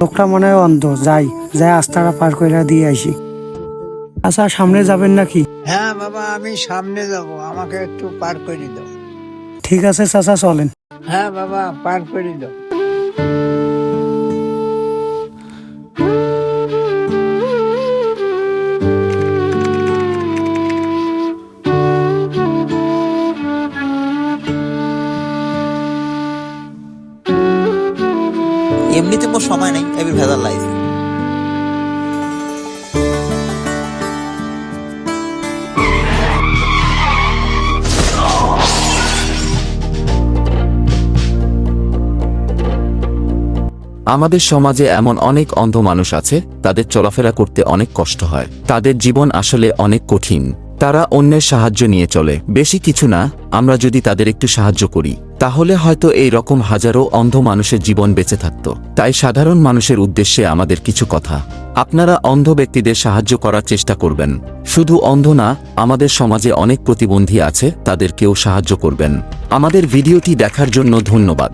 লোকটা মনে হয় অন্ধ। যাই যাই আস্তারা পার করে দিয়ে আসি আচ্ছা সামনে যাবেন নাকি? হ্যাঁ বাবা আমি সামনে যাব। আমাকে একটু পার করে দাও। ঠিক আছে চাচা চলেন। হ্যাঁ বাবা পার করে দাও। এমনিতে মোর সময় নেই এবি ভেজাল লাইফ আমাদের সমাজে এমন অনেক অন্ধ মানুষ আছে, তাদের চলাফেরা করতে অনেক কষ্ট হয়। তাদের জীবন আসলে অনেক কঠিন। তারা অন্যের সাহায্য নিয়ে চলে। বেশি কিছু না, আমরা যদি তাদের একটু সাহায্য করি, তাহলে হয়তো এই রকম হাজারো অন্ধ মানুষের জীবন বেঁচে থাকত। তাই সাধারণ মানুষের উদ্দেশ্যে আমাদের কিছু কথা। আপনারা অন্ধ ব্যক্তিদের সাহায্য করার চেষ্টা করবেন। শুধু অন্ধ না, আমাদের সমাজে অনেক প্রতিবন্ধী আছে, তাদেরকেও সাহায্য করবেন। আমাদের ভিডিওটি দেখার জন্য ধন্যবাদ।